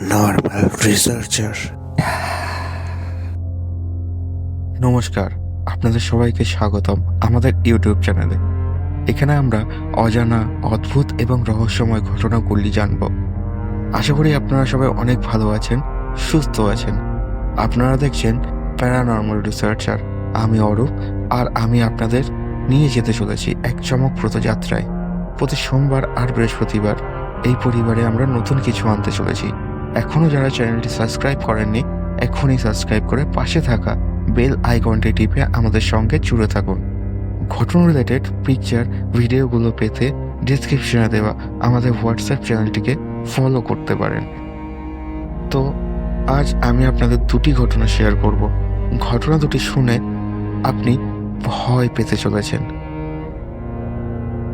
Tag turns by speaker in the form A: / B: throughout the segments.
A: normal researcher.
B: নমস্কার, আপনাদের সবাইকে স্বাগতম আমাদের ইউটিউব চ্যানেলে। এখানে আমরা অজানা, অদ্ভুত এবং রহস্যময় ঘটনাগুলি জানব। আশা করি আপনারা সবাই অনেক ভালো আছেন, সুস্থ আছেন। আপনারা দেখছেন প্যারানর্মাল রিসার্চার আমি অরূপ, আর আমি আপনাদের নিয়ে যেতে চলেছি এক চমকপ্রদ যাত্রায়। প্রতি সোমবার আর বৃহস্পতিবার এই পরিবারে আমরা নতুন কিছু আনতে চলেছি। এখনও যারা চ্যানেলটি সাবস্ক্রাইব করেননি, এখনই সাবস্ক্রাইব করে পাশে থাকা বেল আইকনটি টিপে আমাদের সঙ্গে জুড়ে থাকুন। ঘটনা রিলেটেড পিকচার ভিডিওগুলো পেতে ডিসক্রিপশনে দেওয়া আমাদের হোয়াটসঅ্যাপ চ্যানেলটিকে ফলো করতে পারেন। তো, আজ আমি আপনাদের দুটি ঘটনা শেয়ার করব। ঘটনা দুটি শুনে আপনি ভয় পেতে চলেছেন।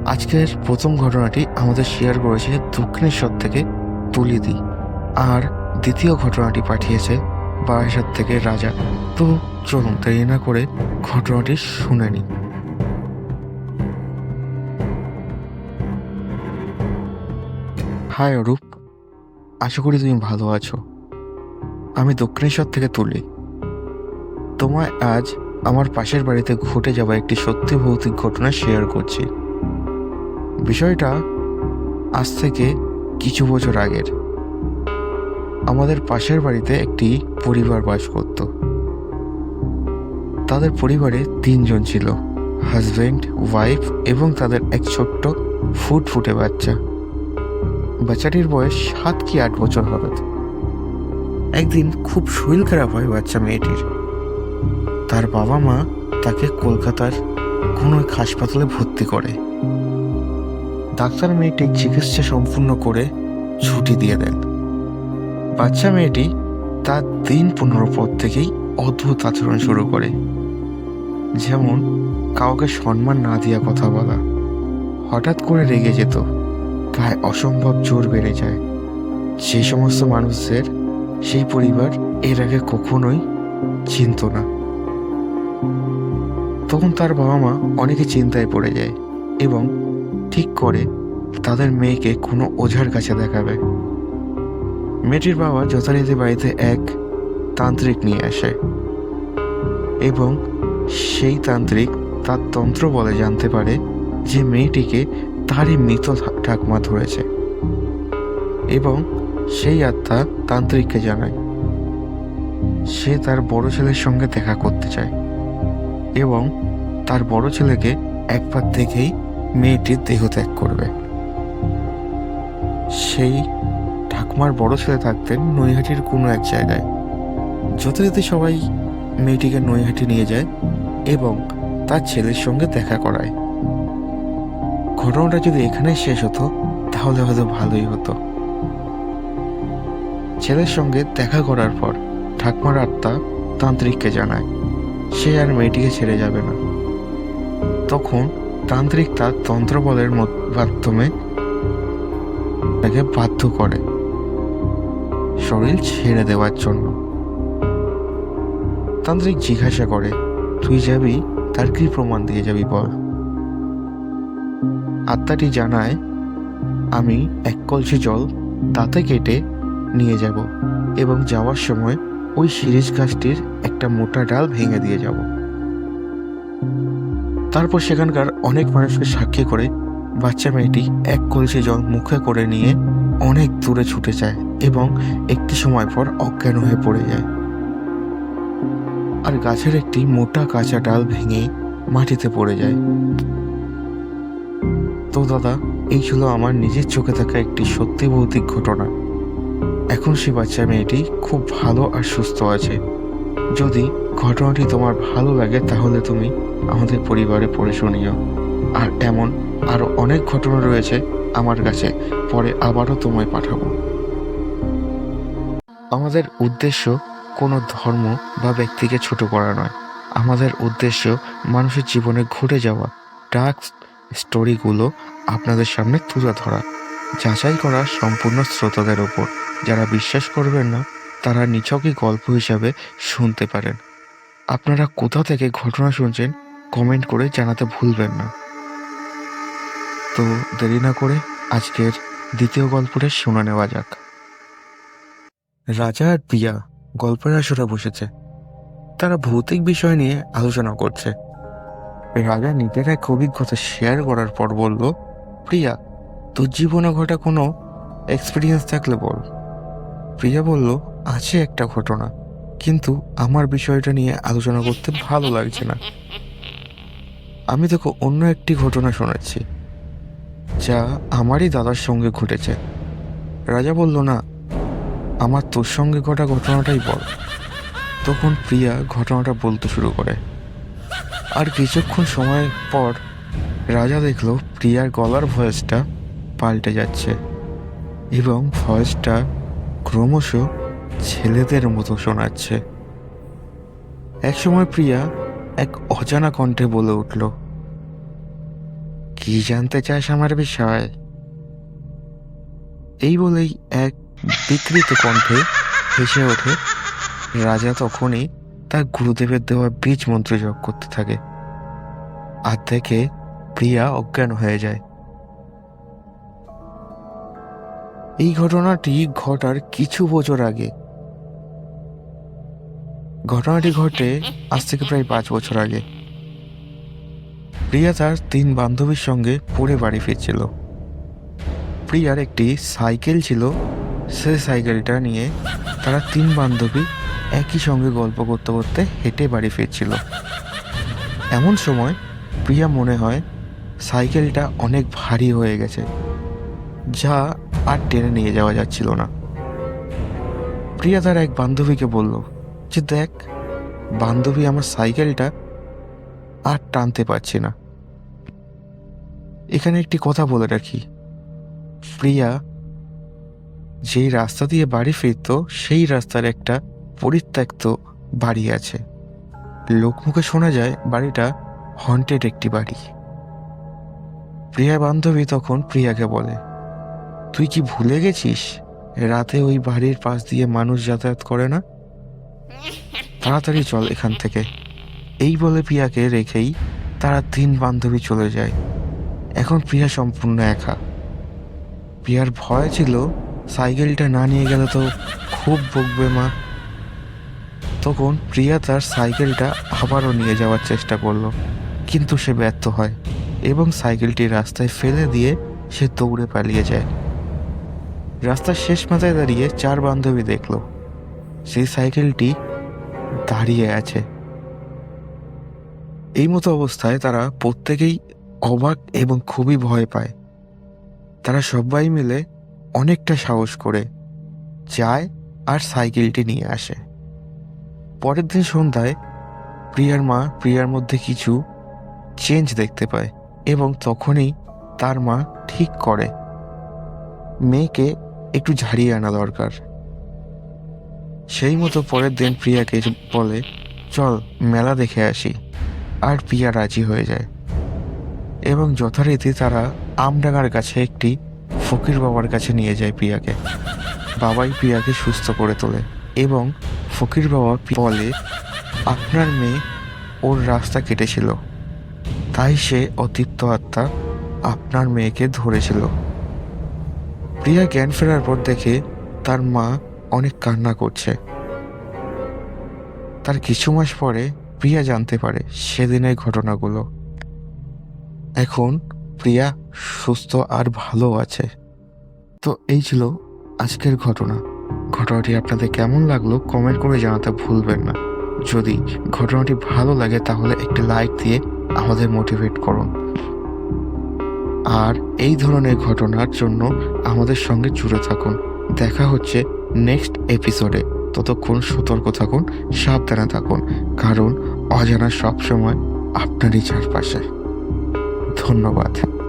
B: আজকের প্রথম ঘটনাটি আমাদের শেয়ার করেছে দক্ষিণেশ্বর থেকে তুলিদি আর দ্বিতীয় ঘটনাটি পাঠিয়েছে বারাসাত থেকে রাজা। তো চলুন দেরি না করে ঘটনাটি শুনে নিই। হাই অরূপ, আশা করি তুমি ভালো আছো। আমি দক্ষিণেশ্বর থেকে তুলি। তোমায় আজ আমার পাশের বাড়িতে ঘটে যাওয়া একটি সত্যি ভৌতিক ঘটনা শেয়ার করছি। বিষয়টা আজ থেকে কিছু বছর আগের। আমাদের পাশের বাড়িতে একটি পরিবার বাস করত। তাদের পরিবারে তিনজন ছিল হাজবেন্ড ওয়াইফ এবং তাদের এক ছোট্ট ফুট ফুটে বাচ্চা। বাচ্চাটির বয়স সাত কি আট বছর হবে। একদিন খুব শরীর খারাপ হয় বাচ্চা মেয়েটির। তার বাবা মা তাকে কলকাতার কোনো এক হাসপাতালে ভর্তি করে। ডাক্তার মেয়েটির চিকিৎসা সম্পূর্ণ করে ছুটি দিয়ে দেন। বাচ্চা মেয়েটি তার দিন পনেরো পর থেকেই অদ্ভুত আচরণ শুরু করে। যেমন কাউকে সম্মান না দিয়া কথা বলা। হঠাৎ করে রেগে যেত। গায়ে অসম্ভব জোর বেড়ে যায়। সেই সমস্ত মানুষদের সেই পরিবার এর আগে কখনোই চিনত না। তখন তার বাবা মা অনেকে চিন্তায় পড়ে যায় এবং ঠিক করে তাদের মেয়েকে কোনো ওঝার কাছে দেখাবে। মেয়েটির বাবা যথারীতি বাড়িতে এক তান্ত্রিক নিয়ে আসে এবং সেই তান্ত্রিক তার তন্ত্র বলে জানতে পারে যে মেয়েটিকে তারই মৃত ঠাকমা ধরেছে এবং সেই আত্মা তান্ত্রিককে জানায়। সে তার বড় ছেলের সঙ্গে দেখা করতে চায় এবং তার বড় ছেলেকে একবার থেকেই মেয়েটির দেহ ত্যাগ করবে। সেই ঠাকুমার বড় ছেলে থাকতেন নৈহাটির কোনো এক জায়গায়। যথারীতি সবাই মেয়েটিকে নৈহাটি নিয়ে যায় এবং তার ছেলের সঙ্গে দেখা করায়। ঘটনাটা যদি এখানে শেষ হতো, তাহলে হয়তো ভালোই হতো। ছেলের সঙ্গে দেখা করার পর ঠাকুমার আত্মা তান্ত্রিককে জানায়, সে আর মেয়েটিকে ছেড়ে যাবে না। তখন তান্ত্রিক তার তন্ত্রবলের মাধ্যমে তাকে বাধ্য করে। শরীর ছেড়ে দেওয়ার জন্য। তান্ত্রিক জিজ্ঞাসা করে, তুই যাবি? তার কি প্রমাণ দিয়ে যাবি বল? আত্মাটি জানায়, আমি এক কলসি জল তাতে কেটে নিয়ে যাব এবং যাওয়ার সময় ওই শিরিষ গাছটির একটা মোটা ডাল ভেঙে দিয়ে যাব। তারপর সেখানকার অনেক মানুষকে সাক্ষী করে বাচ্চা মেয়েটি এক কলসি জল মুখে করে নিয়ে অনেক দূরে ছুটে যায়। এবং একটি সময় পর অজ্ঞান হয়ে পড়ে যায়। আর গাছের একটি মোটা কাঁচা ডাল ভেঙে মাটিতে পড়ে যায়। তো দাদা, এই ছিল আমার নিজের চোখে থাকা একটি সত্যি ভৌতিক ঘটনা। এখন সে বাচ্চা মেয়েটি খুব ভালো আর সুস্থ আছে। যদি ঘটনাটি তোমার ভালো লাগে, তাহলে তুমি আমাদের পরিবারে পড়ে শুনিও। আর এমন আরও অনেক ঘটনা রয়েছে আমার কাছে, পরে আবারও তোমায় পাঠাবো। আমাদের উদ্দেশ্য কোনো ধর্ম বা ব্যক্তিকে ছোট করা নয়। আমাদের উদ্দেশ্য মানুষের জীবনে ঘটে যাওয়া ডার্ক স্টোরিগুলো আপনাদের সামনে তুলে ধরা, যাচাই করা সম্পূর্ণ শ্রোতাদের ওপর। যারা বিশ্বাস করবেন না, তারা নিছকই গল্প হিসাবে শুনতে পারেন। আপনারা কোথা থেকে ঘটনা শুনছেন, কমেন্ট করে জানাতে ভুলবেন না। তো দেরি না করে আজকের দ্বিতীয় গল্পটা শুনে নেওয়া যাক। রাজা আর প্রিয়া গল্পের আসরে বসেছে। তারা ভৌতিক বিষয় নিয়ে আলোচনা করছে। রাজা নিজের এক অভিজ্ঞতা শেয়ার করার পর বলল, প্রিয়া, তোর জীবনে ঘটা কোনো এক্সপিরিয়েন্স থাকলে বল। প্রিয়া বলল, আছে একটা ঘটনা, কিন্তু আমার বিষয়টা নিয়ে আলোচনা করতে ভালো লাগছে না। আমি তোকে অন্য একটি ঘটনা শোনাচ্ছি, যা আমারই দাদার সঙ্গে ঘটেছে। রাজা বলল, না আমার তোর সঙ্গে ঘটা ঘটনাটাই বল তখন প্রিয়া ঘটনাটা বলতে শুরু করে। আর কিছুক্ষণ সময় পর রাজা দেখল প্রিয়ার গলার ভয়েসটা পাল্টে যাচ্ছে এবং ভয়েসটা ক্রমশ ছেলেদের মতো শোনাচ্ছে। একসময় প্রিয়া এক অজানা কণ্ঠে বলে উঠল, কি জানতে চাস আমার বিষয়? এই বলেই এক বিকৃত কণ্ঠে হেসে ওঠে। রাজা তখনই তার গুরুদেবের দেওয়া বীজ মন্ত্র জপ করতে থাকে। আর থেকে প্রিয়া অজ্ঞান হয়ে যায়। এই ঘটনাটি ঘটার কিছু বছর আগে। ঘটনাটি ঘটে আজ থেকে প্রায় পাঁচ বছর আগে। প্রিয়া তার তিন বান্ধবীর সঙ্গে পড়ে বাড়ি ফিরছিল। প্রিয়ার একটি সাইকেল ছিল সেই সাইকেলটা নিয়ে তারা তিন বান্ধবী একই সঙ্গে গল্প করতে করতে হেঁটে বাড়ি ফিরছিল। এমন সময় প্রিয়া মনে হয় সাইকেলটা অনেক ভারী হয়ে গেছে, যা আর টেনে নিয়ে যাওয়া যাচ্ছিল না। প্রিয়া তার এক বান্ধবীকে বলল যে, দেখ, বান্ধবী আমার সাইকেলটা আর টানতে পারছি না। এখানে একটি কথা বলে রাখি। প্রিয়া যেই রাস্তা দিয়ে বাড়ি ফিরত, সেই রাস্তার একটা পরিত্যক্ত বাড়ি আছে। লোকমুখে শোনা যায়, বাড়িটা হন্টেড একটি বাড়ি। প্রিয়া বান্ধবী তখন প্রিয়াকে বলে, তুই কি ভুলে গেছিস? রাতে ওই বাড়ির পাশ দিয়ে মানুষ যাতায়াত করে না? তাড়াতাড়ি চল এখান থেকে। এই বলে প্রিয়াকে রেখেই তারা তিন বান্ধবী চলে যায়। এখন প্রিয়া সম্পূর্ণ একা। প্রিয়ার ভয় ছিল সাইকেলটা না নিয়ে গেলে তো খুব বকবে মা। তখন প্রিয়া তার সাইকেলটা আবারও নিয়ে যাওয়ার চেষ্টা করল, কিন্তু সে ব্যর্থ হয় এবং সাইকেলটি রাস্তায় ফেলে দিয়ে সে দৌড়ে পালিয়ে যায়। রাস্তার শেষ মাথায় দাঁড়িয়ে চার বান্ধবী দেখল, সেই সাইকেলটি দাঁড়িয়ে আছে। এই মতো অবস্থায় তারা প্রত্যেকেই অবাক এবং খুবই ভয় পায়। তারা সবাই মিলে অনেকটা সাহস করে যায় আর সাইকেলটি নিয়ে আসে। পরের দিন সন্ধ্যায় প্রিয়ার মা প্রিয়ার মধ্যে কিছু চেঞ্জ দেখতে পায় এবং তখনই তার মা ঠিক করে। মেয়েকে একটু ঝাড়িয়ে আনা দরকার। সেই মতো পরের দিন প্রিয়াকে বলে, চল, মেলা দেখে আসি। আর প্রিয়া রাজি হয়ে যায়। এবং যথারীতি তারা আমডাঙ্গার কাছে একটি ফকির বাবার কাছে নিয়ে যায় প্রিয়াকে। বাবাই প্রিয়াকে সুস্থ করে তোলে এবং ফকির বাবা বলে, আপনার মেয়ে ওর রাস্তা কেটেছিল। তাই সে অতৃপ্ত আত্মা আপনার মেয়েকে ধরেছিল। প্রিয়া জ্ঞান ফেরার পর দেখে তার মা অনেক কান্না করছে। তার কিছু মাস পরে প্রিয়া জানতে পারে সেদিনের ঘটনাগুলো। এখন প্রিয়া সুস্থ আর ভালো আছে। তো এই ছিল আজকের ঘটনা। ঘটনাটি আপনাদের কেমন লাগল কমেন্ট করে জানাতে ভুলবেন না। যদি ঘটনাটি ভালো লাগে তাহলে একটি লাইক দিয়ে আমাদের মোটিভেট করুন। আর এই ধরনের ঘটনার জন্য আমাদের সঙ্গে জুড়ে থাকুন। দেখা হচ্ছে নেক্সট এপিসোডে ততক্ষণ সতর্ক থাকুন, সাবধানে থাকুন, কারণ অজানা সবসময় আপনারই চারপাশে। ধন্যবাদ।